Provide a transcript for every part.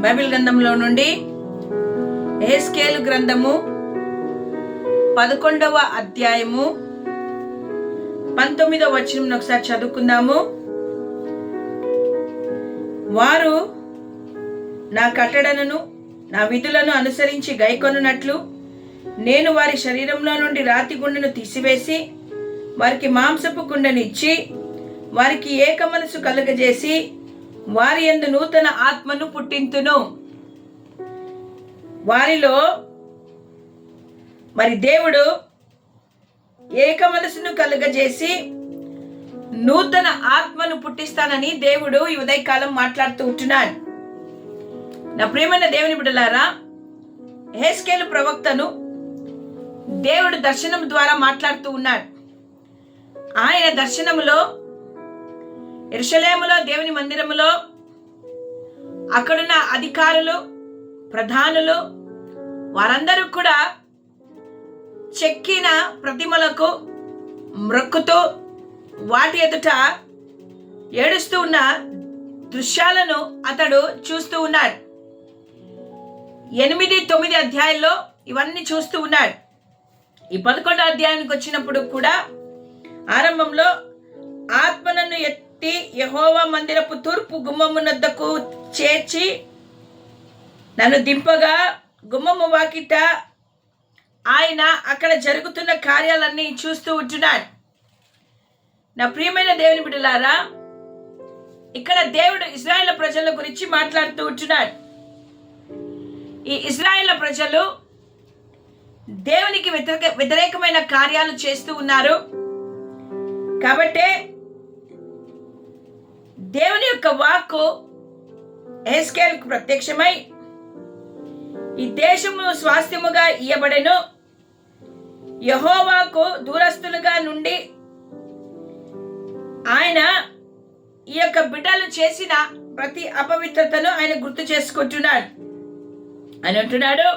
Bible గ్రంథంలో నుండి ఎహెస్కేలు గ్రంథము పదకొండవ అధ్యాయము పంతొమ్మిదవ వచనం ఒకసారి చదువుకుందాము. వారు నా కట్టడలను నా విధులను అనుసరించి గైకొనున్నట్లు నేను వారి శరీరంలో నుండి రాతి గుండెను తీసివేసి వారికి మాంసపు గుండెనిచ్చి వారికి ఏక మనసు కలుగజేసి వారి ఎందు నూతన ఆత్మను పుట్టింతును. వారిలో మరి దేవుడు ఏక మనసును కలుగజేసి నూతన ఆత్మను పుట్టిస్తానని దేవుడు ఈ ఉదయకాలం మాట్లాడుతూ ఉంటున్నాడు. నా ప్రియమైన దేవుని బిడలారా హేస్కేలు ప్రవక్తను దేవుడు దర్శనం ద్వారా మాట్లాడుతూ ఉన్నాడు. ఆయన దర్శనములో ఎరుషలేములో దేవుని మందిరములో అక్కడున్న అధికారులు ప్రధానులు వారందరూ కూడా చెక్కిన ప్రతిమలకు మ్రొక్కుతూ వాటి ఎదుట ఏడుస్తూ ఉన్న దృశ్యాలను అతడు చూస్తూ ఉన్నాడు. ఎనిమిది తొమ్మిది అధ్యాయంలో ఇవన్నీ చూస్తూ ఉన్నాడు. ఈ పదకొండో అధ్యాయానికి వచ్చినప్పుడు కూడా ఆరంభంలో ఆత్మనను కట్టి యహోవా మందిరపు తూర్పు గుమ్మమునద్దకు చేర్చి నన్ను దింపగా గుమ్మము వాకిట ఆయన అక్కడ జరుగుతున్న కార్యాలన్నీ చూస్తూ ఉంటున్నాడు. నా ప్రియమైన దేవుని బిడ్డలారా ఇక్కడ దేవుడు ఇజ్రాయేల్ ప్రజల గురించి మాట్లాడుతూ ఉంటున్నాడు. ఈ ఇజ్రాయేల్ ప్రజలు దేవునికి వ్యతిరేక వ్యతిరేకమైన కార్యాలు చేస్తూ ఉన్నారు. కాబట్టే దేవుని యొక్క వాక్కు ఎస్కేల్కు ప్రత్యక్షమై ఈ దేశము స్వాస్థ్యముగా ఇయ్యబడెను. యహోవాకు దూరస్తులుగా నుండి ఆయన ఈ యొక్క బిడ్డలు చేసిన ప్రతి అపవిత్రతను ఆయన గుర్తు చేసుకుంటున్నాడు. అని అంటున్నాడు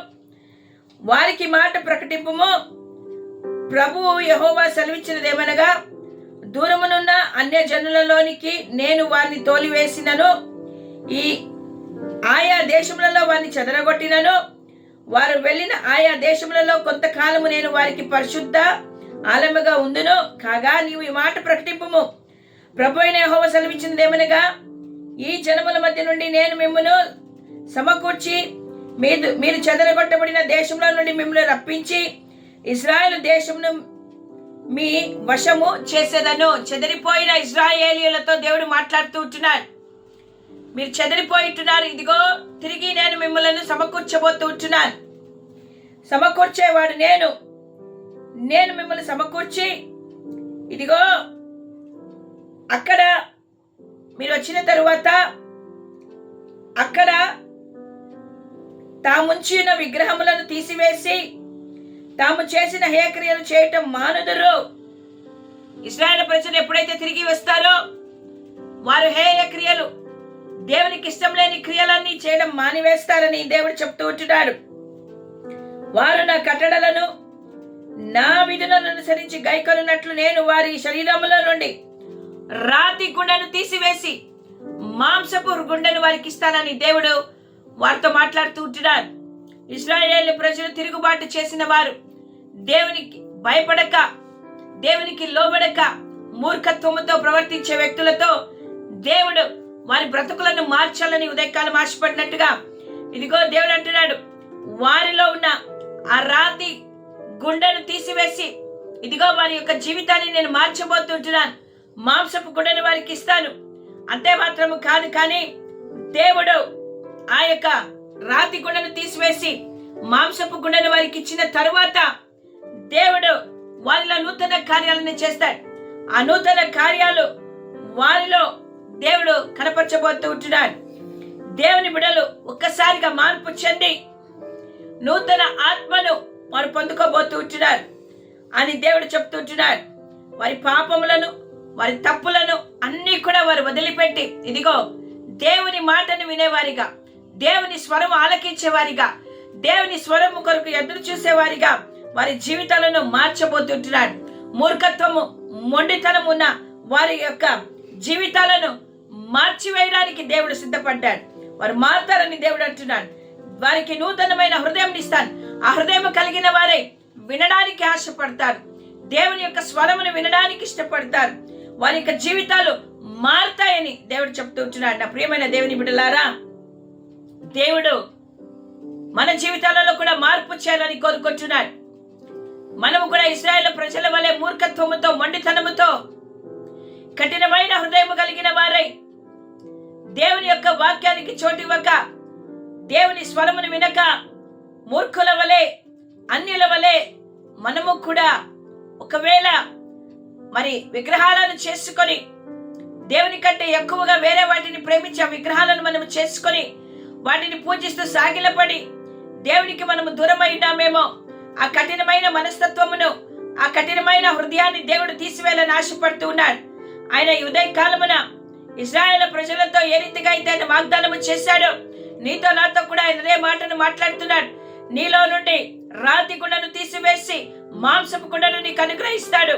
వారికి మాట ప్రకటింపుము. ప్రభువు యహోవా సెలవిచ్చినదేమనగా దూరమునున్న అన్య జనులలోనికి నేను వారిని తోలివేసినను. ఈ ఆయా దేశములలో వారిని చెదరగొట్టినను. వారు వెళ్ళిన ఆయా దేశములలో కొంతకాలము నేను వారికి పరిశుద్ధ ఆలముగా ఉందును కాగా నీవు ఈ మాట ప్రకటింపుము. ప్రభు అయిన యెహోవా సెలవిచ్చినదేమనగా ఈ జనముల మధ్య నుండి నేను మిమ్మను సమకూర్చి మీరు మీరు చెదరగొట్టబడిన దేశంలో నుండి మిమ్మల్ని రప్పించి ఇస్రాయల్ దేశమును మీ వశము చేసేదను. చెదిరిపోయిన ఇజ్రాయేలీలతో దేవుడు మాట్లాడుతూ ఉంటున్నాడు. మీరు చెదిరిపోయిట్టున్నారు ఇదిగో తిరిగి నేను మిమ్మల్ని సమకూర్చబోతూ ఉంటున్నాను. సమకూర్చేవాడు నేను. నేను మిమ్మల్ని సమకూర్చి ఇదిగో అక్కడ మీరు వచ్చిన తరువాత అక్కడ తాముంచిన విగ్రహములను తీసివేసి తాము చేసిన హేక్రియలు చేయటం మానుదరు. ఇస్రాయల్ ప్రజలు ఎప్పుడైతే తిరిగి వస్తారో వారు హేయ క్రియలు దేవునికి ఇష్టం లేని క్రియలన్నీ చేయడం మానివేస్తారని దేవుడు చెప్తూ ఉంటున్నాడు. వారు నా కట్టడలను నా విధులను అనుసరించి గైకొనున్నట్లు నేను వారి శరీరములో నుండి రాతి గుండెను తీసివేసి మాంసపు గుండెను వారికి ఇస్తానని దేవుడు వారితో మాట్లాడుతూ ఉంటున్నాడు. ఇస్రాయేల్ ప్రజలు తిరుగుబాటు చేసిన వారు దేవునికి భయపడక దేవునికి లోబడక మూర్ఖత్వముతో ప్రవర్తించే వ్యక్తులతో దేవుడు వారి బ్రతుకులను మార్చాలని ఉదయకాలం ఆశపడినట్టుగా ఇదిగో దేవుడు అంటున్నాడు. వారిలో ఉన్న ఆ రాతి గుండెను తీసివేసి ఇదిగో వారి యొక్క జీవితాన్ని నేను మార్చబోతుంటున్నాను. మాంసపు గుండెను వారికి ఇస్తాను. అంతే మాత్రము కాదు కానీ దేవుడు ఆ యొక్క రాతి గుండెను తీసివేసి మాంసపు గుండెను వారికి ఇచ్చిన తరువాత దేవుడు వారిలో నూతన కార్యాలను చేస్తాడు. ఆ నూతన కార్యాలు వారిలో దేవుడు కనపరచబోతూ ఉంటున్నాడు. దేవుని బిడలు ఒక్కసారిగా మార్పు చెంది నూతన ఆత్మను వారు పొందుకోబోతూ ఉంటున్నారు. అని దేవుడు చెప్తుంటున్నాడు వారి పాపములను వారి తప్పులను అన్నీ కూడా వారు వదిలిపెట్టి ఇదిగో దేవుని మాటను వినేవారిగా దేవుని స్వరం ఆలకించేవారిగా దేవుని స్వరం కొరకు ఎదురు చూసేవారిగా వారి జీవితాలను మార్చబోతుంటున్నాడు. మూర్ఖత్వము మొండితనం ఉన్న వారి యొక్క జీవితాలను మార్చివేయడానికి దేవుడు సిద్ధపడ్డాడు. వారు మారుతారని దేవుడు అంటున్నాడు. వారికి నూతనమైన హృదయం ఇస్తాను ఆ హృదయం కలిగిన వారే వినడానికి ఆశపడతారు. దేవుని యొక్క స్వరమును వినడానికి ఇష్టపడతారు. వారి యొక్క జీవితాలు మారుతాయని దేవుడు చెప్తూ ఉంటున్నాడు. నా ప్రియమైన దేవుని బిడ్డలారా దేవుడు మన జీవితాలలో కూడా మార్పు చేయాలని కోరుకుంటున్నాడు. మనము కూడా ఇస్రాయేల్ ప్రజల వలె మూర్ఖత్వముతో మొండితనముతో కఠినమైన హృదయం కలిగిన వారై దేవుని యొక్క వాక్యానికి చోటివ్వక దేవుని స్వరమును వినక మూర్ఖుల వలె అన్యుల వలె మనము కూడా ఒకవేళ మరి విగ్రహాలను చేసుకొని దేవుని కంటే ఎక్కువగా వేరే వాటిని ప్రేమించి ఆ విగ్రహాలను మనము చేసుకొని వాటిని పూజిస్తూ సాగిలపడి దేవునికి మనము దూరమైనామేమో ఆ కఠినమైన మనస్తత్వమును ఆ కఠినమైన హృదయాన్ని దేవుడు తీసివేయాలని ఆశపడుతూ ఉన్నాడు. ఆయన ఉదయ కాలమున ఇజ్రాయేల్ ప్రజలతో ఏ రీతిగా అయితే ఆయన వాగ్దానము చేశాడో నీతో నాతో కూడా ఆయన అదే మాటను మాట్లాడుతున్నాడు. నీలో నుండి రాతి గుండను తీసివేసి మాంసపు గుండను నీకు అనుగ్రహిస్తాడు.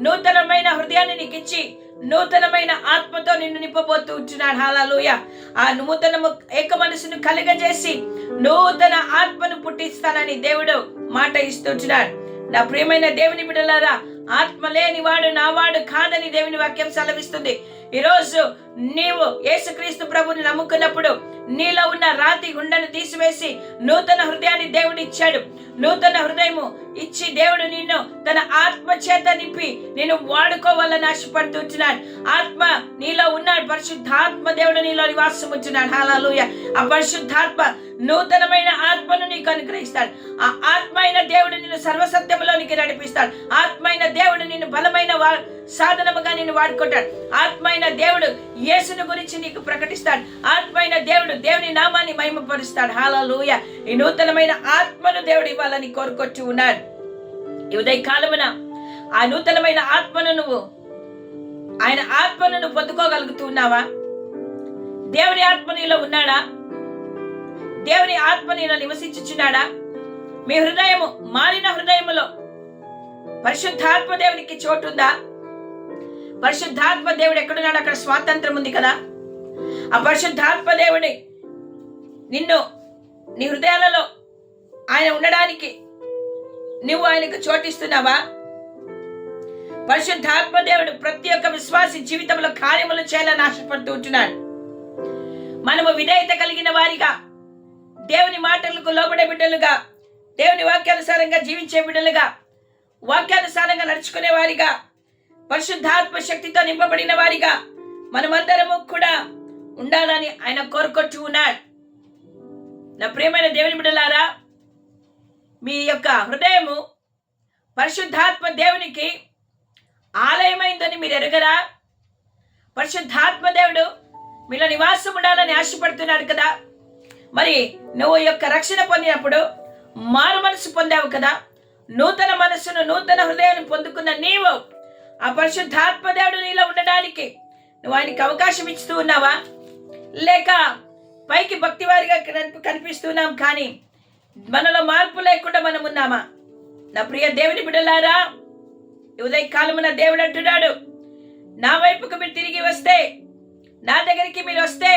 నూతనమైన హృదయాన్ని నీకు ఇచ్చి నూతనమైన ఆత్మతో నిన్ను నింపబోతూ ఉంటున్నాడు. హాలూయ ఆ నూతనము ఏక మనసును కలుగజేసి నూతన ఆత్మను పుట్టిస్తానని దేవుడు మాట ఇస్తుంటున్నాడు. నా ప్రియమైన దేవుని బిడలారా ఆత్మ లేని వాడు నా వాడు కాదని దేవుని వాక్యం సెలవిస్తుంది. ఈరోజు నీవు యేసుక్రీస్తు ప్రభుని నమ్ముకున్నప్పుడు నీలో ఉన్న రాతి గుండెను తీసివేసి నూతన హృదయాన్ని దేవుడు ఇచ్చాడు నూతన హృదయము ఇచ్చి దేవుడు నిన్ను తన ఆత్మ చేత నింపి నేను వాడుకోవాలని ఆశపడుతున్నాడు ఆత్మ నీలో ఉన్నాడు. పరిశుద్ధాత్మ దేవుడు నీలో నివాసం ఉంటున్నాడు. హాలూయ ఆ పరిశుద్ధాత్మ నూతనమైన ఆత్మను నీకు అనుగ్రహిస్తాడు. ఆ ఆత్మ అయిన దేవుడు నిన్ను సర్వసత్యంలోనికి నడిపిస్తాడు. ఆత్మ అయిన దేవుడు నిన్ను బలమైన వా- సాధనముగా నిన్ను వాడుకుంటాడు. ఆత్మైన దేవుడు యేసుని గురించి నీకు ప్రకటిస్తాడు. ఆత్మైన దేవుడు దేవుని నామాన్ని మహిమపరుస్తాడు. హాలూయ ఈ నూతనమైన ఆత్మను దేవుడు ఇవ్వాలని కోరుకొచ్చి ఉన్నాడు. ఈ ఉదయ కాలమున ఆ నూతనమైన ఆత్మను నువ్వు ఆయన ఆత్మను నువ్వు పొందుకోగలుగుతూ ఉన్నావా దేవుని ఆత్మ నీలో ఉన్నాడా? దేవుని ఆత్మ నీలో నివసించుచున్నాడా? మీ హృదయము మారిన హృదయములో పరిశుద్ధాత్మ దేవునికి చోటుందా? పరిశుద్ధాత్మ దేవుడు ఎక్కడున్నాడు అక్కడ స్వాతంత్రం ఉంది కదా? ఆ పరిశుద్ధాత్మ దేవుడి నిన్ను నీ హృదయాలలో ఆయన ఉండడానికి నువ్వు ఆయనకు చోటిస్తున్నావా? పరిశుద్ధాత్మ దేవుడు ప్రతి ఒక్క విశ్వాసి జీవితంలో కార్యములు చేయాలని ఆశపడుతూ ఉంటున్నాడు. మనము విధేయత కలిగిన వారిగా దేవుని మాటలకు లోబడే బిడ్డలుగా దేవుని వాక్యానుసారంగా జీవించే బిడ్డలుగా వాక్యానుసారంగా నడుచుకునే వారిగా పరిశుద్ధాత్మ శక్తితో నింపబడిన వారిగా మనమందరము కూడా ఉండాలని ఆయన కోరుకొచ్చు ఉన్నాడు. నా ప్రియమైన దేవుని బిడ్డలారా మీ యొక్క హృదయము పరిశుద్ధాత్మ దేవునికి ఆలయమైందని మీరు ఎరగరా? పరిశుద్ధాత్మ దేవుడు మీలో నివాసం ఉండాలని ఆశపడుతున్నాడు కదా? మరి నువ్వు యొక్క రక్షణ పొందినప్పుడు మారు మనసు పొందావు కదా? నూతన మనస్సును నూతన హృదయాన్ని పొందుకున్న నీవు ఆ పరిశుద్ధాత్మ దేవుడు నీలో ఉండడానికి నువ్వు ఆయనకి అవకాశం ఇస్తూ ఉన్నావా? లేక పైకి భక్తివారిగా వారిగా కనిపిస్తున్నాం కానీ మనలో మార్పు లేకుండా మనం ఉన్నామా? నా ప్రియ దేవుని బిడ్డలారా ఉదయ కాలమున దేవుడు అంటున్నాడు నా వైపుకు మీరు తిరిగి వస్తే నా దగ్గరికి మీరు వస్తే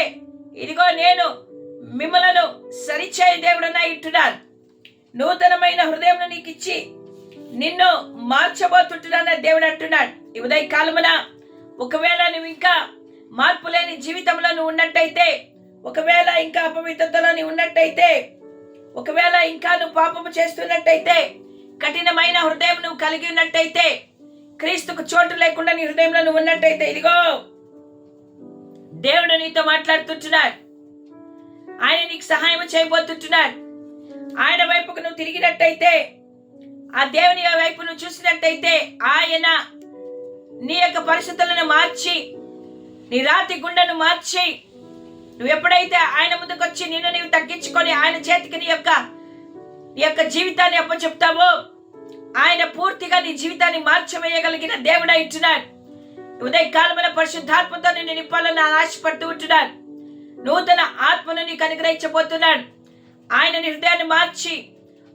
ఇదిగో నేను మిమ్మలను సరిచేయ దేవుడన్నా ఇట్టున్నాను నూతనమైన హృదయం నీకు ఇచ్చి నిన్ను మార్చబోతుంటున్నానని దేవుడు అంటున్నాడు. ఈ ఉదయ కాలమున ఒకవేళ నువ్వు ఇంకా మార్పు లేని జీవితంలో నువ్వు ఉన్నట్టయితే ఒకవేళ ఇంకా అపవిత్రతలో నువ్వు ఉన్నట్టయితే ఒకవేళ ఇంకా నువ్వు పాపము చేస్తున్నట్టయితే కఠినమైన హృదయం నువ్వు కలిగి ఉన్నట్టయితే క్రీస్తుకు చోటు లేకుండా నీ హృదయంలో నువ్వు ఉన్నట్టయితే ఇదిగో దేవుడు నీతో మాట్లాడుతుంటున్నాడు. ఆయన నీకు సహాయం చేయబోతుంటున్నాడు. ఆయన వైపుకు నువ్వు తిరిగినట్టయితే ఆ దేవుని వైపు నువ్వు చూసినట్టయితే ఆయన నీ యొక్క పరిస్థితులను మార్చి నీ రాతి గుండెను మార్చి నువ్వు ఎప్పుడైతే ఆయన ముందుకు వచ్చి నిన్ను నీవు తగ్గించుకొని ఆయన చేతికి నీ యొక్క నీ యొక్క జీవితాన్ని అప్పచెప్తావో ఆయన పూర్తిగా నీ జీవితాన్ని మార్చివేయగలిగిన దేవుడై ఉంటున్నాడు. ఉదయ కాలమైన పరిశుద్ధాత్మతో నిన్ను నింపాలని ఆశపడుతూ ఉంటున్నాడు. నూతన ఆత్మను నీకు అనుగ్రహించబోతున్నాడు. ఆయన నీ హృదయాన్ని మార్చి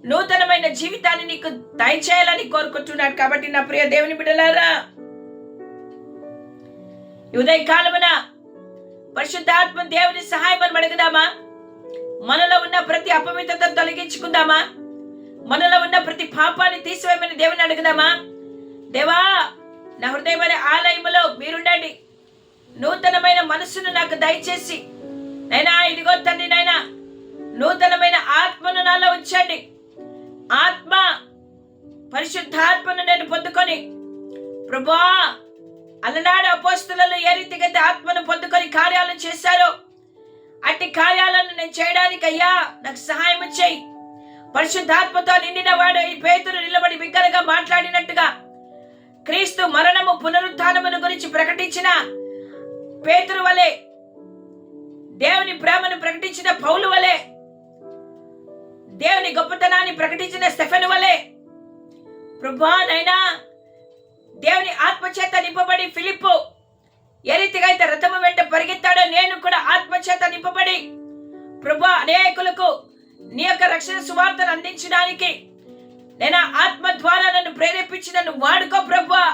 నూతనమైన జీవితాన్ని నీకు దయచేయాలని కోరుకుంటున్నాడు కాబట్టి నా ప్రియ దేవుని బిడలారా ఉదయ కాలమున పరిశుద్ధాత్మ దేవుని సహాయం మనం అడుగుదామా? మనలో ఉన్న ప్రతి అపవిత్రతను తొలగించుకుందామా? మనలో ఉన్న ప్రతి పాపాన్ని తీసివేయమని దేవుని అడుగుదామా? దేవా నా హృదయమైన ఆలయములో మీరుండండి. నూతనమైన మనస్సును నాకు దయచేసి. నైనా ఇదిగో తండ్రి నైనా నూతనమైన ఆత్మను నాలో ఉంచండి. ఆత్మ పరిశుద్ధాత్మను నేను పొందుకొని ప్రభా అలనాడు అపోస్తులలో ఏ రీతిగా ఆత్మను పొందుకొని కార్యాలు చేశారో అట్టి కార్యాలను నేను చేయడానికి అయ్యా నాకు సహాయం చేయి. పరిశుద్ధాత్మతో నిండిన వాడు ఈ పేతులు నిలబడి బిగ్గరగా మాట్లాడినట్టుగా క్రీస్తు మరణము పునరుత్థానమును గురించి ప్రకటించిన పేతురు వలె దేవుని ప్రేమను ప్రకటించిన పౌలు వలె దేవుని గొప్పతనాన్ని ప్రకటించిన స్టెఫెన్ వలె ప్రభా నైనా దేవుని ఆత్మచేత నింపబడి ఫిలిప్పు ఏ రీతిగా అయితే రథము వెంట పరిగెత్తాడో నేను కూడా ఆత్మచేత నింపబడి ప్రభా అనేకులకు నీ యొక్క రక్షణ సువార్తను అందించడానికి నేను ఆత్మ ద్వారా నన్ను ప్రేరేపించి నన్ను వాడుకో ప్రభా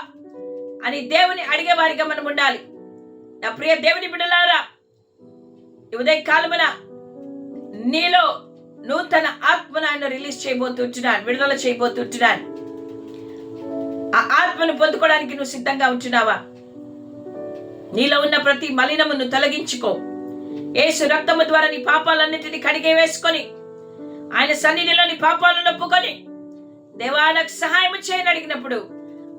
అని దేవుని అడిగే వారిగా మనం ఉండాలి. నా ప్రియ దేవుని బిడ్డలారా ఉదయ కాలమున నీలో నూతన ఆత్మను ఆయన రిలీజ్ చేయబోతుంటున్నాను విడుదల చేయబోతుంటున్నాను ఆ ఆత్మను పొందుకోవడానికి నువ్వు సిద్ధంగా ఉంటున్నావా? నీలో ఉన్న ప్రతి మలినమును తొలగించుకో. ఏసు రక్తము ద్వారా నీ పాపాలన్నింటినీ కడిగే వేసుకొని ఆయన సన్నిధిలో నీ పాపాలను ఒప్పుకొని దేవా నాకు సహాయం చేయని అడిగినప్పుడు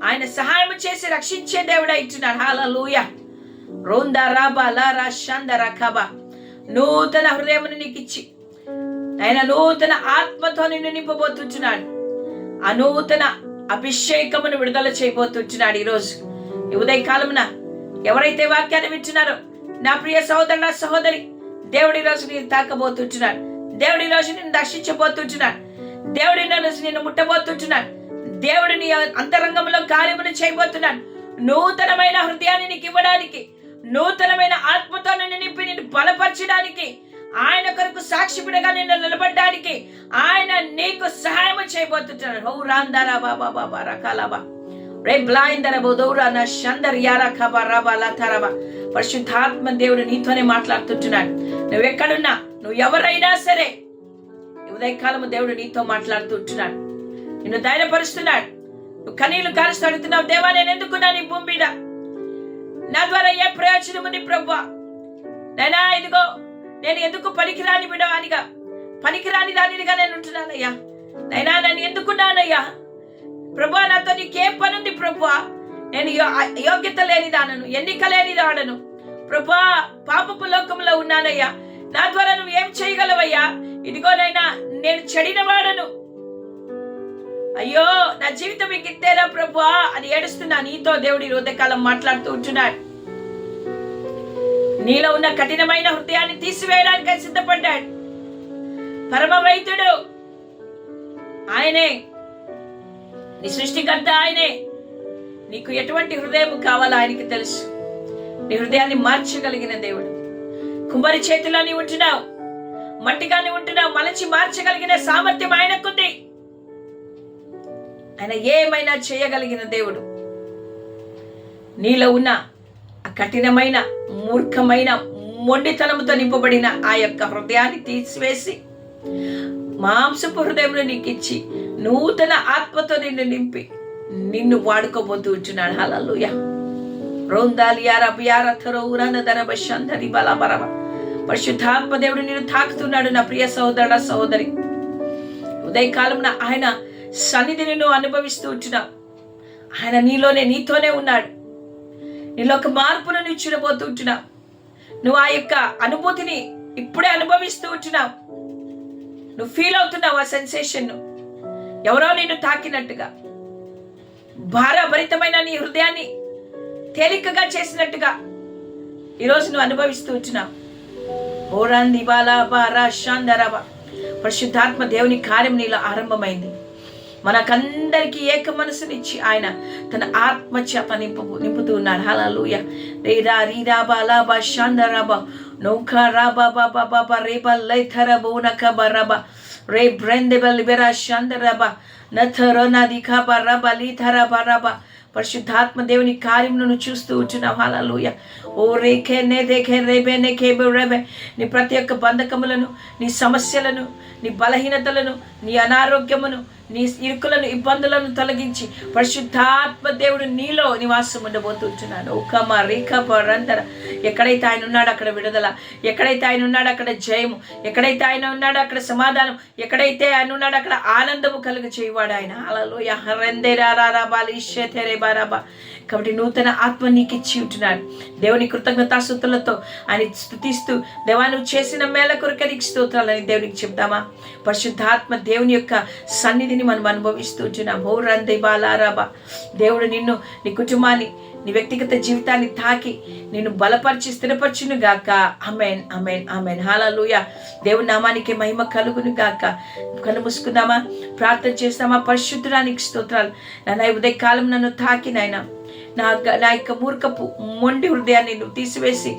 ఆయన సహాయం చేసి రక్షించే దేవుడా ఇచ్చినాడు హాలూయ రోందా రాబా లారా షంద రఖబా. నూతన హృదయమును నీకు ఇచ్చి ఆయన నూతన ఆత్మతో నిన్ను నింపబోతున్నాడు ఆ నూతన అభిషేకమును విడుదల చేయబోతున్నాడు ఈరోజు. ఈ ఉదయకాలమున ఎవరైతే వాక్యాన్ని వింటున్నారో నా ప్రియ సహోదరు నా సహోదరి దేవుడి రోజు నేను తాకబోతున్నాడు దేవుడి రోజు నేను దర్శించబోతున్నాడు దేవుడి రోజు నేను ముట్టబోతున్నాడు దేవుడిని అంతరంగంలో కార్యమును చేయబోతున్నాడు. నూతనమైన హృదయాన్ని నీకు ఇవ్వడానికి నూతనమైన ఆత్మతో నిన్ను నింపి నిన్ను బలపరచడానికి ఆయన కొరకు సాక్షిపుడిగా నిన్ను నిలబడడానికి ఆయన నీకు సహాయం చేయబోతున్నాడు హౌ రాందారా బాబా బాబా రకాలబా రే బ్లాయిందర బోదౌరా నా షందర్ యారా ఖబా రబా లథరబా పరిశుద్ధాత్మ దేవుడు నీతోనే మాట్లాడుతుంటున్నాడు. నువ్వు ఎక్కడున్నా? నువ్వు ఎవరైనా సరే ఉదయకాలము దేవుడు నీతో మాట్లాడుతుంటున్నాడు. నిన్ను ధైర్యపరుస్తున్నాడు. నువ్వు కనీలు కారుస్తూ అడుగుతున్నావు దేవా నేను ఎందుకున్నా నీ భూమి మీద? నా ద్వారా ఏ ప్రయోజనం ఉంది ప్రభు? నైనా? ఇదిగో నేను ఎందుకు పనికిరాని బిడవానిగా పనికిరాని దానినిగా నేను ఉంటున్నానయ్యా. నైనా నేను ఎందుకున్నానయ్యా ప్రభు నాతో నీకేం పని ఉంది ప్రభా నేను యో- యోగ్యత లేని దానను ఎన్నిక లేని దాడను ప్రభా పాపపు లోకంలో ఉన్నానయ్యా. నా ద్వారా నువ్వు ఏం చేయగలవయ్యా? ఇదిగోనైనా నేను చెడిన వాడను. అయ్యో నా జీవితం మీకు ఇత్తేరా ప్రభు అని ఏడుస్తున్నా నీతో దేవుడి హృదయకాలం మాట్లాడుతూ ఉంటున్నాడు. నీలో ఉన్న కఠినమైన హృదయాన్ని తీసివేయడానికి సిద్ధపడ్డాడు. పరమ వైద్యుడు ఆయనే. నీ సృష్టికర్త ఆయనే. నీకు ఎటువంటి హృదయం కావాలో ఆయనకి తెలుసు. నీ హృదయాన్ని మార్చగలిగిన దేవుడు. కుమారి చేతిలో నీ ఉంటున్నావు. మట్టిగాని ఉంటున్నావు. మలచి మార్చగలిగిన సామర్థ్యం ఆయనకుంది. ఆయన ఏమైనా చేయగలిగిన దేవుడు. నీలో ఉన్న కఠినమైన మూర్ఖమైన మొండితనముతో నింపబడిన ఆ యొక్క హృదయాన్ని తీసివేసి మాంసపు హృదయంలో నీకు ఇచ్చి నూతన ఆత్మతో నిన్ను నింపి నిన్ను వాడుకోబోతూ ఉంచున్నాడు. హలలుయ రోందాలి బలబరవ పరిశుద్ధాత్మ దేవుడు నిన్ను తాకుతున్నాడు నా ప్రియ సహోదరుడ సహోదరి. ఉదయకాలంన ఆయన సన్నిధిని నువ్వు అనుభవిస్తూ ఉంటున్నావు ఆయన నీలోనే నీతోనే ఉన్నాడు. నీలో ఒక మార్పును నువ్వు చూడబోతూ ఉంటున్నావు నువ్వు ఆ యొక్క అనుభూతిని ఇప్పుడే అనుభవిస్తూ ఉంటున్నావు. నువ్వు ఫీల్ అవుతున్నావు ఆ సెన్సేషన్ ఎవరో నిన్ను తాకినట్టుగా భారభరితమైన నీ హృదయాన్ని తేలికగా చేసినట్టుగా ఈరోజు నువ్వు అనుభవిస్తూ ఉంటున్నావు. ఓరాంది బాలా బారా శాందరబా పరిశుద్ధాత్మ దేవుని కార్యం నీలో ఆరంభమైంది. మనకందరికీ ఏక మనసునిచ్చి ఆయన తన ఆత్మ చేత నింపు నింపుతూ ఉన్నాడు హలలుయ రేరా రీరా బాలా బా శాందరబా నౌకా రాబా బాబా బాబా రేబా లైథర బౌనక బరబా రే బ్రెందెబల్ బెరా శాందరబా నథర నదిఖా బరబా లీథర బరబా పరిశుద్ధాత్మ దేవుని కార్యములను చూస్తూ ఉంటున్నావు హాలూయ ఓ రేఖే నే దేఖే రేబే నే కేబే రేబే నీ ప్రతి ఒక్క బంధకములను నీ సమస్యలను నీ బలహీనతలను నీ అనారోగ్యమును నీ ఇరుకులను ఇబ్బందులను తొలగించి పరిశుద్ధాత్మ దేవుడు నీలో నివాసం ఉండబోతుంటున్నాను ఉకమ రేఖమ రందర ఎక్కడైతే ఆయన ఉన్నాడో అక్కడ విడుదల. ఎక్కడైతే ఆయన ఉన్నాడో అక్కడ జయము. ఎక్కడైతే ఆయన ఉన్నాడో అక్కడ సమాధానం. ఎక్కడైతే ఆయన ఉన్నాడో అక్కడ ఆనందము కలుగు చేయవాడు ఆయన. అలలో యహరందే రారాబాలి ఇష్యతేరే బారాబా కాబట్టి నూతన ఆత్మ నీకు ఇచ్చి ఉంటున్నాడు. దేవుని కృతజ్ఞతాస్తుతులతో ఆయన స్థుతిస్తూ దేవా నువ్వు చేసిన మేళ కొరకరికి స్తోత్రాలని దేవునికి చెప్తామా పరిశుద్ధాత్మ దేవుని యొక్క సన్నిధి సన్నిధిని మనం అనుభవిస్తున్నాం ఓ రంది బాలారాబా దేవుడు నిన్ను నీ కుటుంబాన్ని నీ వ్యక్తిగత జీవితాన్ని తాకి నేను బలపరిచి స్థిరపరచును గాక. అమెన్ అమెన్ అమెన్ హాలూయ. దేవుని నామానికి మహిమ కలుగును గాక. కనుమూసుకుందామా? ప్రార్థన చేస్తామా? పరిశుద్ధురానికి స్తోత్రాలు. నన్ను ఉదయకాలం నన్ను తాకి నా నా యొక్క మూర్ఖపు మొండి హృదయాన్ని నువ్వు తీసివేసి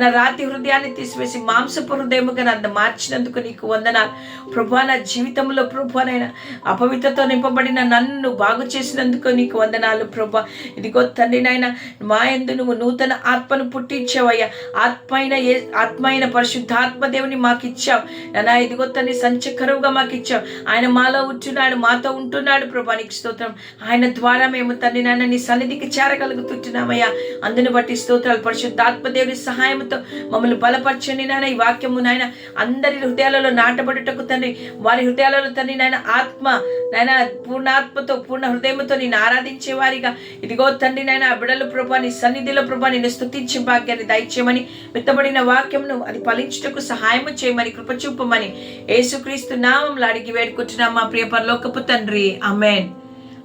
నా రాతి హృదయాన్ని తీసివేసి మాంసపు హృదయముగా నన్ను మార్చినందుకు నీకు వందనాలు. ప్రభా నా జీవితంలో ప్రభానైనా అపవిత్రతో నింపబడిన నన్ను బాగు చేసినందుకు నీకు వందనాలు ప్రభా ఇదిగో తండ్రి నాయన మా ఎందు నువ్వు నూతన ఆత్మను పుట్టించావయ్యా. ఆత్మైన ఏ ఆత్మైన పరిశుద్ధాత్మ దేవుని మాకు ఇచ్చావు నాయనా ఇదిగో తండ్రి సంచకరువుగా మాకు ఇచ్చావు ఆయన మాలో ఉంటున్నాడు మాతో ఉంటున్నాడు ప్రభా నీకు స్తోత్రం. ఆయన ద్వారా మేము తండ్రి నాయన నీ సన్నిధికి చేరగలుగుతుంటున్నామయ్యా అందుని బట్టి స్తోత్రాలు పరిశుద్ధాత్మదేవుని సహాయంతో మమ్మల్ని బలపరచండి నాయన. ఈ వాక్యము నాయన అందరి హృదయాలలో నాటబడుటకు తండ్రి వారి హృదయాలలో తండ్రి నాయన ఆత్మ నాయన పూర్ణాత్మతో పూర్ణ హృదయంతో నేను ఆరాధించే వారిగా. ఇదిగో తండ్రి నాయన ఆ బిడలు ప్రభా నీ సన్నిధిలో ప్రభా నేను స్థుతించే భాగ్యాన్ని దయచేయమని విత్తబడిన వాక్యమును అది ఫలించుటకు సహాయము చేయమని కృప చూపమని యేసుక్రీస్తు నామంలో అడిగి వేడుకుంటున్నాం మా ప్రియ పరలోకపు తండ్రి. అమెన్